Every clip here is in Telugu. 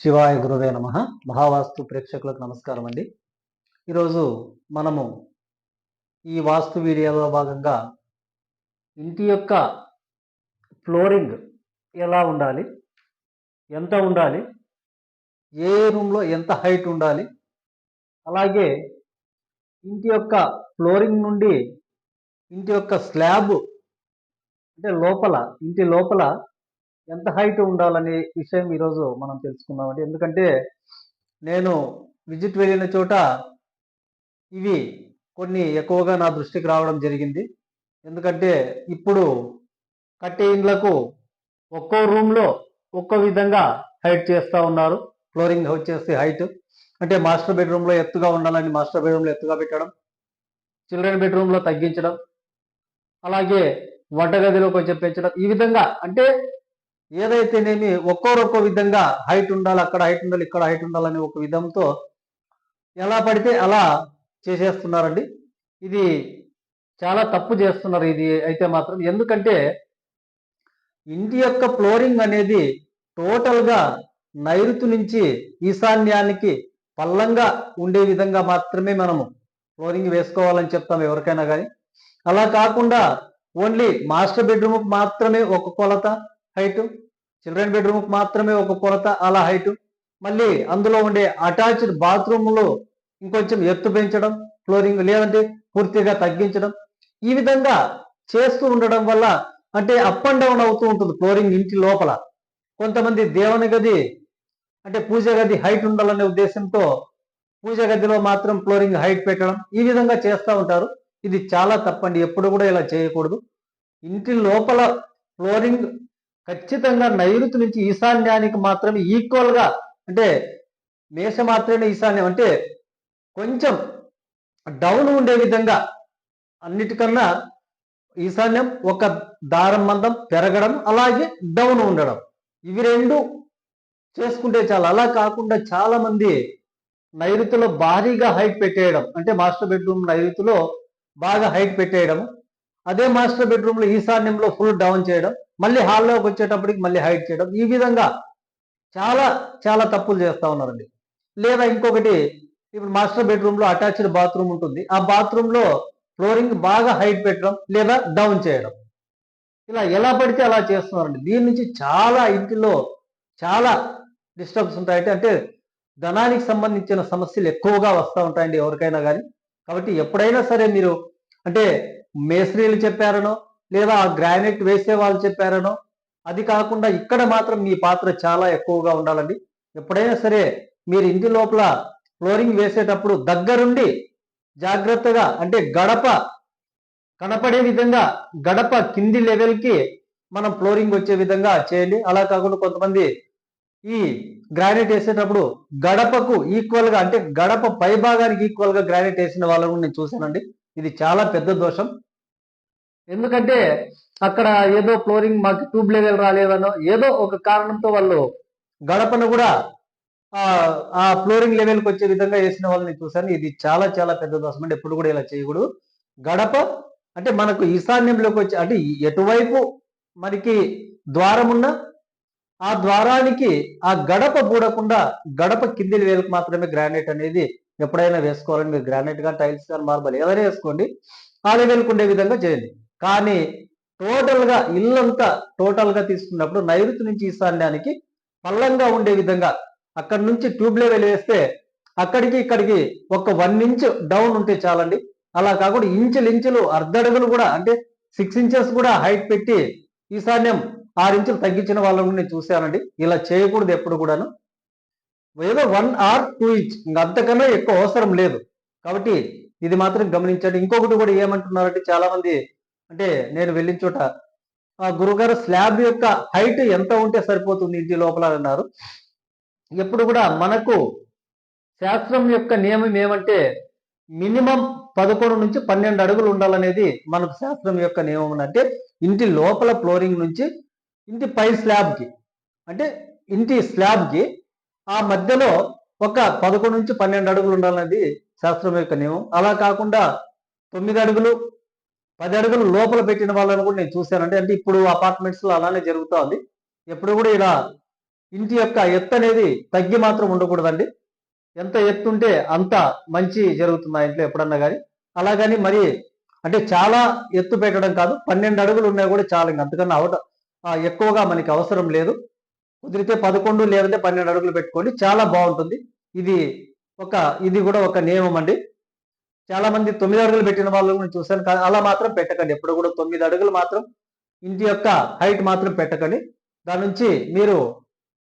శివాయ గురువే నమ. మహావాస్తు ప్రేక్షకులకు నమస్కారం అండి. ఈరోజు మనము ఈ వాస్తు వీడియోలో భాగంగా ఇంటి యొక్క ఫ్లోరింగ్ ఎలా ఉండాలి? ఎంత ఉండాలి? ఏ రూమ్లో ఎంత హైట్ ఉండాలి? అలాగే ఇంటి యొక్క ఫ్లోరింగ్ నుండి ఇంటి యొక్క స్లాబ్ అంటే లోపల ఇంటి లోపల ఎంత హైట్ ఉండాలనే విషయం ఈరోజు మనం తెలుసుకుందామండి ఎందుకంటే నేను విజిట్ వెళ్ళిన చోట ఇవి కొన్ని ఎక్కువగా నా దృష్టికి రావడం జరిగింది. ఎందుకంటే ఇప్పుడు కట్టే ఇండ్లకు ఒక్కో రూమ్లో ఒక్కో విధంగా హైట్ చేస్తూ ఉన్నారు. ఫ్లోరింగ్ వచ్చేసి హైట్. అంటే మాస్టర్ బెడ్రూమ్లో ఎత్తుగా ఉండాలని మాస్టర్ బెడ్రూమ్లో ఎత్తుగా పెట్టడం చిల్డ్రన్ బెడ్రూమ్లో తగ్గించడం అలాగే వంటగదిలో కొంచెం పెంచడం. ఈ విధంగా అంటే ఏదైతేనేమి ఒక్కోరొక్కో విధంగా హైట్ ఉండాలి అక్కడ హైట్ ఉండాలి ఇక్కడ హైట్ ఉండాలని ఒక విధంతో ఎలా పడితే అలా చేసేస్తున్నారండి. ఇది చాలా తప్పు చేస్తున్నారు ఇది అయితే మాత్రం. ఎందుకంటే ఇంటి యొక్క ఫ్లోరింగ్ అనేది టోటల్గా నైరుతి నుంచి ఈశాన్యానికి పల్లంగా ఉండే విధంగా మాత్రమే మనము ఫ్లోరింగ్ వేసుకోవాలని చెప్తాం ఎవరికైనా కానీ అలా కాకుండా ఓన్లీ మాస్టర్ బెడ్రూమ్కి మాత్రమే ఒక కొలత హైట్ చిల్డ్రన్ బెడ్రూమ్కి మాత్రమే ఒక కొరత అలా హైట్. మళ్ళీ అందులో ఉండే అటాచ్డ్ బాత్రూమ్లో ఇంకొంచెం ఎత్తు పెంచడం ఫ్లోరింగ్ లేదంటే పూర్తిగా తగ్గించడం. ఈ విధంగా చేస్తూ ఉండడం వల్ల అంటే అప్ అండ్ డౌన్ అవుతూ ఉంటుంది ఫ్లోరింగ్ ఇంటి లోపల. కొంతమంది దేవుని గది అంటే పూజ గది హైట్ ఉండాలనే ఉద్దేశంతో పూజ గదిలో మాత్రం ఫ్లోరింగ్ హైట్ పెట్టడం ఈ విధంగా చేస్తూ ఉంటారు. ఇది చాలా తప్పండి ఎప్పుడు కూడా ఇలా చేయకూడదు. ఇంటి లోపల ఫ్లోరింగ్ ఖచ్చితంగా నైరుతి నుంచి ఈశాన్యానికి మాత్రమే ఈక్వల్గా అంటే మేష మాత్రమే ఈశాన్యం అంటే కొంచెం డౌన్ ఉండే విధంగా అన్నిటికన్నా ఈశాన్యం ఒక దారం మందం పెరగడం అలాగే డౌన్ ఉండడం. ఇవి రెండు చేసుకుంటే చాలా. అలా కాకుండా చాలా మంది నైరుతిలో భారీగా హైట్ పెట్టేయడం అంటే మాస్టర్ బెడ్రూమ్ నైరుతిలో బాగా హైట్ పెట్టేయడం అదే మాస్టర్ బెడ్రూమ్లో ఈశాన్యంలో ఫుల్ డౌన్ చేయడం మళ్ళీ హాల్లోకి వచ్చేటప్పటికి మళ్ళీ హైట్ చేయడం. ఈ విధంగా చాలా చాలా తప్పులు చేస్తూ ఉన్నారండి. లేదా ఇంకొకటి ఇప్పుడు మాస్టర్ బెడ్రూమ్లో అటాచ్డ్ బాత్రూమ్ ఉంటుంది. ఆ బాత్రూంలో ఫ్లోరింగ్ బాగా హైట్ పెట్టడం లేదా డౌన్ చేయడం. ఇలా ఎలా పడితే అలా చేస్తున్నారండి. దీని నుంచి చాలా ఇంటిలో చాలా డిస్టర్బ్స్ ఉంటాయంటే అంటే ధనానికి సంబంధించిన సమస్యలు ఎక్కువగా వస్తూ ఉంటాయండి ఎవరికైనా కానీ కాబట్టి ఎప్పుడైనా సరే మీరు అంటే మేస్త్రీలు చెప్పారనో లేదా ఆ గ్రానైట్ వేసే వాళ్ళు చెప్పారనో అది కాకుండా ఇక్కడ మాత్రం మీ పాత్ర చాలా ఎక్కువగా ఉండాలండి. ఎప్పుడైనా సరే మీరు ఇంటి లోపల ఫ్లోరింగ్ వేసేటప్పుడు దగ్గరుండి జాగ్రత్తగా అంటే గడప కనపడే విధంగా గడప కింది లెవెల్కి మనం ఫ్లోరింగ్ వచ్చే విధంగా చేయండి. అలా కాకుండా కొంతమంది ఈ గ్రానైట్ వేసేటప్పుడు గడపకు ఈక్వల్గా అంటే గడప పై భాగానికి గ్రానైట్ వేసిన వాళ్ళను నేను చూశానండి. ఇది చాలా పెద్ద దోషం. ఎందుకంటే అక్కడ ఏదో ఫ్లోరింగ్ మాకు ట్యూబ్ లెవెల్ రాలేదనో ఏదో ఒక కారణంతో వాళ్ళు గడపను కూడా ఆ ఫ్లోరింగ్ లెవెల్కి వచ్చే విధంగా వేసిన వాళ్ళని చూశాను. ఇది చాలా చాలా పెద్ద దోషం అంటే ఎప్పుడు కూడా ఇలా చేయకూడదు. గడప అంటే మనకు ఈశాన్యంలోకి వచ్చి అంటే ఎటువైపు మనకి ద్వారం ఉన్నా ఆ ద్వారానికి ఆ గడప పూడకుండా గడప కింది వేలకు మాత్రమే గ్రానైట్ అనేది ఎప్పుడైనా వేసుకోవాలని మీరు గ్రానైట్గా టైల్స్ కానీ మార్బల్ ఏదైనా వేసుకోండి. ఆ లెవెల్కి ఉండే విధంగా చేయండి. కానీ టోటల్గా ఇల్లంతా టోటల్గా తీసుకున్నప్పుడు నైరుతి నుంచి ఈశాన్యానికి పల్లంగా ఉండే విధంగా అక్కడి నుంచి ట్యూబ్ లెవెల్ వేస్తే అక్కడికి ఇక్కడికి ఒక వన్ ఇంచ్ డౌన్ ఉంటే చాలండి. అలా కాకుండా ఇంచులు ఇంచులు అర్ధడుగులు కూడా అంటే సిక్స్ ఇంచెస్ కూడా హైట్ పెట్టి ఈశాన్యం ఆరు ఇంచులు తగ్గించిన వాళ్ళని నేను చూశానండి. ఇలా చేయకూడదు ఎప్పుడు కూడాను. ఏదో వన్ ఆర్ టూ ఇంచ్ ఇంకా అంతకన్నా ఎక్కువ అవసరం లేదు. కాబట్టి ఇది మాత్రం గమనించండి. ఇంకొకటి కూడా ఏమంటున్నారంటే చాలా మంది అంటే నేను వెళ్ళిన చోట ఆ గురుగారు స్లాబ్ యొక్క హైట్ ఎంత ఉంటే సరిపోతుంది ఇంటి లోపల అన్నారు. ఎప్పుడు కూడా మనకు శాస్త్రం యొక్క నియమం ఏమంటే మినిమం పదకొండు నుంచి పన్నెండు అడుగులు ఉండాలనేది మనకు శాస్త్రం యొక్క నియమం అంటే ఇంటి లోపల ఫ్లోరింగ్ నుంచి ఇంటి పై స్లాబ్కి అంటే ఇంటి స్లాబ్కి ఆ మధ్యలో ఒక పదకొండు నుంచి పన్నెండు అడుగులు ఉండాలనేది శాస్త్రం యొక్క నియమం. అలా కాకుండా తొమ్మిది అడుగులు పది అడుగులు లోపల పెట్టిన వాళ్ళని కూడా నేను చూశానంటే అంటే ఇప్పుడు అపార్ట్మెంట్స్లో అలానే జరుగుతూ ఉంది ఎప్పుడు కూడా ఇలా ఇంటి యొక్క ఎత్తు అనేది తగ్గి మాత్రం ఉండకూడదండి. ఎంత ఎత్తు ఉంటే అంత మంచి జరుగుతుంది ఆ ఇంట్లో ఎప్పుడన్నా కానీ అలాగని మరి అంటే చాలా ఎత్తు పెట్టడం కాదు పన్నెండు అడుగులు ఉన్నా కూడా చాలా అంతకన్నా అవట ఎక్కువగా మనకి అవసరం లేదు. కుదిరితే పదకొండు లేదంటే పన్నెండు అడుగులు పెట్టుకోండి. చాలా బాగుంటుంది. ఇది ఒక ఇది కూడా ఒక నియమం అండి. చాలా మంది తొమ్మిది అడుగులు పెట్టిన వాళ్ళు నేను చూశాను. కానీ అలా మాత్రం పెట్టకండి. ఎప్పుడు కూడా తొమ్మిది అడుగులు మాత్రం ఇంటి యొక్క హైట్ మాత్రం పెట్టకండి. దాని నుంచి మీరు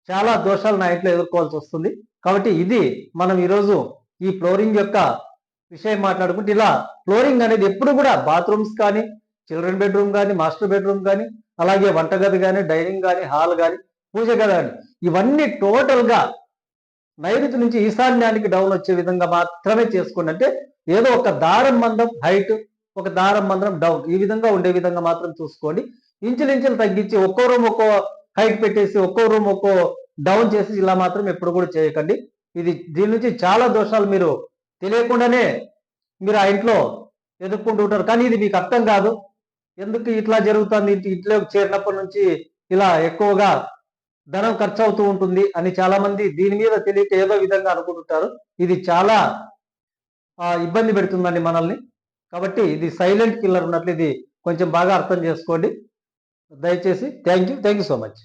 చాలా దోషాలు నా ఇంట్లో ఎదుర్కోవాల్సి వస్తుంది. కాబట్టి ఇది మనం ఈరోజు ఈ ఫ్లోరింగ్ యొక్క విషయం మాట్లాడుకుంటే ఇలా ఫ్లోరింగ్ అనేది ఎప్పుడు కూడా బాత్రూమ్స్ కానీ చిల్డ్రన్ బెడ్రూమ్ కానీ మాస్టర్ బెడ్రూమ్ కానీ అలాగే వంటగది కానీ డైనింగ్ కానీ హాల్ కానీ పూజ గది కానీ ఇవన్నీ టోటల్గా నైరుతి నుంచి ఈశాన్యానికి డౌన్ వచ్చే విధంగా మాత్రమే చేసుకోండి. అంటే ఏదో ఒక దారం మందం హైట్ ఒక దారం మందం డౌన్ ఈ విధంగా ఉండే విధంగా మాత్రం చూసుకోండి. ఇంచులించులు తగ్గించి ఒక్కో రూమ్ ఒక్కో హైట్ పెట్టేసి ఒక్కో రూమ్ ఒక్కో డౌన్ చేసి ఇలా మాత్రం ఎప్పుడు కూడా చేయకండి. ఇది దీని నుంచి చాలా దోషాలు మీరు తెలియకుండానే మీరు ఆ ఇంట్లో ఎదుర్కొంటూ ఉంటారు. కానీ ఇది మీకు అర్థం కాదు. ఎందుకు ఇట్లా జరుగుతుంది? ఇంటి ఇంట్లోకి చేరినప్పటి నుంచి ఇలా ఎక్కువగా ధనం ఖర్చు అవుతూ ఉంటుంది అని చాలా మంది దీని మీద తెలియక ఏదో విధంగా అనుకుంటుంటారు. ఇది చాలా ఇబ్బంది పెడుతుందండి మనల్ని. కాబట్టి ఇది సైలెంట్ కిల్లర్ ఉన్నట్లు ఇది కొంచెం బాగా అర్థం చేసుకోండి. దయచేసి thank you. Thank you so much.